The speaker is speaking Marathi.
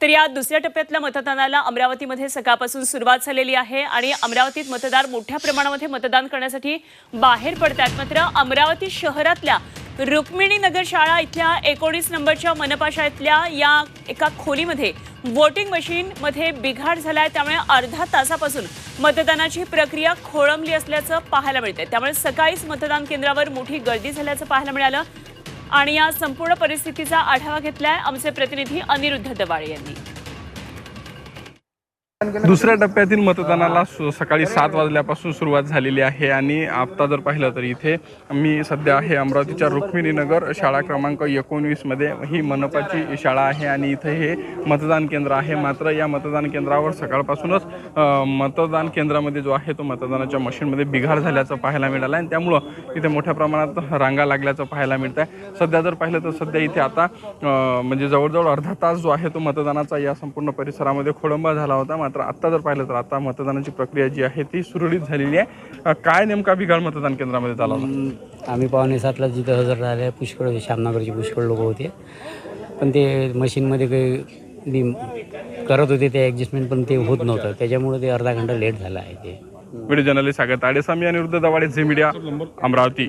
तर या दुसऱ्या टप्प्यातल्या मतदानाला अमरावतीमध्ये सकाळपासून सुरुवात झालेली आहे आणि अमरावतीत मतदार मोठ्या प्रमाणामध्ये मतदान करण्यासाठी बाहेर पडतात मात्र अमरावती शहरातल्या रुक्मिणी नगर शाळा इथल्या एकोणीस नंबरच्या मनपा शाळेतल्या या एका खोलीमध्ये वोटिंग मशीनमध्ये बिघाड झाला आहे त्यामुळे अर्धा तासापासून मतदानाची प्रक्रिया खोळंबली असल्याचं पाहायला मिळते त्यामुळे सकाळीच मतदान केंद्रावर मोठी गर्दी झाल्याचं पाहायला मिळालं. आणि या संपूर्ण परिस्थितीचा आढावा घेतलाय आमचे प्रतिनिधी अनिरुद्ध दवाळे यांनी. दुसऱ्या टप्प्यातील मतदानाला सकाळी सात वाजल्यापासून सुरुवात झालेली आहे आणि आता जर पाहिलं तर इथे मी सध्या आहे अमरावतीच्या रुक्मिणी नगर शाळा क्रमांक एकोणवीसमध्ये ही मनपाची शाळा आहे आणि इथे हे मतदान केंद्र आहे. मात्र या मतदान केंद्रावर सकाळपासूनच मतदान केंद्रामध्ये जो आहे तो मतदानाच्या मशीनमध्ये बिघाड झाल्याचं पाहायला मिळालं आणि त्यामुळं इथे मोठ्या प्रमाणात रांगा लागल्याचं पाहायला मिळत आहे सध्या जर पाहिलं तर सध्या इथे आता म्हणजे जवळजवळ अर्धा तास जो आहे तो मतदानाचा या संपूर्ण परिसरामध्ये खोळंबा झाला होता. मात्र आता जर पाहिलं तर आता मतदानाची प्रक्रिया जी आहे ती सुरळीत झालेली आहे. काय नेमका बिघाड मतदान केंद्रामध्ये झाला आम्ही पावणे सातला जिथं हजर राहिले पुष्कळ श्यामनगरचे पुष्कळ लोक होते. पण ते मशीनमध्ये काही करत होते ते ॲडजस्टमेंट पण ते होत नव्हतं. त्याच्यामुळे ते अर्धा घंटा लेट झाला आहे ते. व्हिडिओ जर्नलिस्ट सागर ताडेसामी आणि वृद्ध दवाडे झे मीडिया अमरावती.